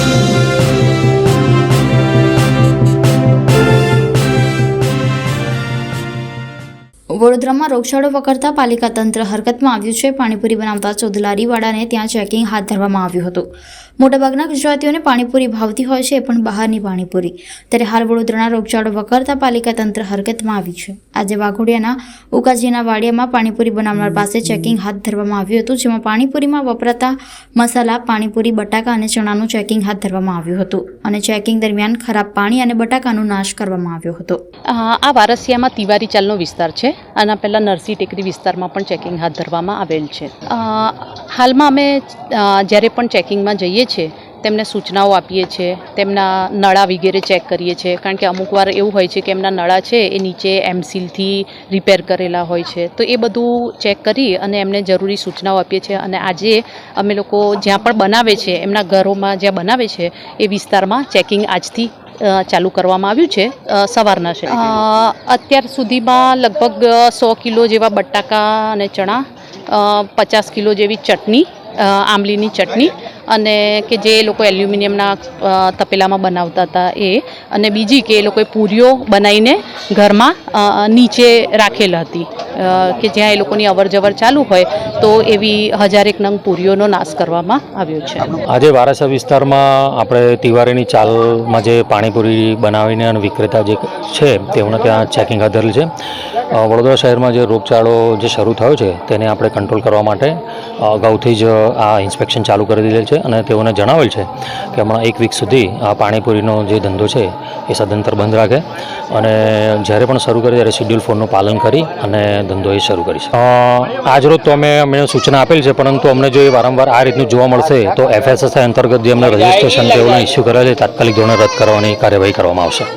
Thank you. વડોદરામાં રોગચાળો વકરતા પાલિકા તંત્ર હરકતમાં આવ્યું છે. પાણીપુરી બનાવતા ચૌદ લારીવાળાને ત્યાં ચેકિંગ હાથ ધરવામાં આવ્યું હતું. મોટાભાગના ગુજરાતીઓને પાણીપુરી ભાવતી હોય છે, પણ બહારની પાણીપુરી. ત્યારે હાલ વડોદરાના રોગચાળો વકરતા પાલિકા તંત્ર હરકતમાં આવ્યું છે. આજે વાઘોડિયાના ઉકાજીના વાડિયામાં પાણીપુરી બનાવનાર પાસે ચેકિંગ હાથ ધરવામાં આવ્યું હતું, જેમાં પાણીપુરીમાં વપરાતા મસાલા, પાણીપુરી, બટાકા અને ચણાનું ચેકિંગ હાથ ધરવામાં આવ્યું હતું અને ચેકિંગ દરમિયાન ખરાબ પાણી અને બટાકાનો નાશ કરવામાં આવ્યો હતો. આ વારસિયામાં તિવારી ચાલનો વિસ્તાર છે. આના પહેલાં નરસી ટેકરી વિસ્તારમાં પણ ચેકિંગ હાથ ધરવામાં આવેલ છે. હાલમાં અમે જ્યારે પણ ચેકિંગમાં જઈએ છીએ, તેમને સૂચનાઓ આપીએ છીએ, તેમના નળા વગેરે ચેક કરીએ છીએ, કારણ કે અમુક વાર એવું હોય છે કે એમના નળા છે એ નીચે એમસીલથી રિપેર કરેલા હોય છે. તો એ બધું ચેક કરી અને એમને જરૂરી સૂચનાઓ આપીએ છીએ અને આજે અમે લોકો જ્યાં પણ બનાવે છે, એમના ઘરોમાં જ્યાં બનાવે છે, એ વિસ્તારમાં ચેકિંગ આજથી ચાલુ કરવામાં આવ્યું છે સવારના છે. અત્યાર સુધીમાં લગભગ સો કિલો જેવા બટાકા અને ચણા પચાસ કિલો જેવી ચટણી આંબલીની ચટણી અને કે જે એ લોકો એલ્યુમિનિયમના તપેલામાં બનાવતા હતા એ અને બીજી કે એ લોકોએ પૂરીઓ બનાવીને ઘરમાં નીચે રાખેલ હતી. કે જ્યાં એ લોકોની અવર જવર ચાલુ હોય, તો એવી હજારેક નંગ પૂરીઓનો નાશ કરવામાં આવ્યો છે. આજે વારાસા વિસ્તારમાં આપણે તિવારીની ચાલમાં જે પાણીપુરી બનાવીને અને વિક્રેતા જે છે, તેઓને ત્યાં ચેકિંગ હાથ ધરેલ છે. વડોદરા શહેરમાં જે રોગચાળો જે શરૂ થયો છે, તેને આપણે કંટ્રોલ કરવા માટે અગાઉથી જ આ ઇન્સ્પેક્શન ચાલુ કરી દીધેલ છે અને તેઓને જણાવેલ છે કે હમણાં એક વીક સુધી આ પાણીપુરીનો જે ધંધો છે એ સદંતર બંધ રાખે અને જ્યારે પણ શરૂ કરે ત્યારે શિડ્યુલ ફોરનું પાલન કરી અને ધંધો એ શરૂ કરીશ આજરોજ તો અમે અમને સૂચના આપેલ છે પરંતુ અમને જો એ વારંવાર આ રીતનું જોવા મળશે તો એફએસએસઆઈ અંતર્ગત જે અમને રજિસ્ટ્રેશન તેઓને ઇસ્યુ કરેલ છે તાત્કાલિક ધોરણે રદ કરવાની કાર્યવાહી કરવામાં આવશે.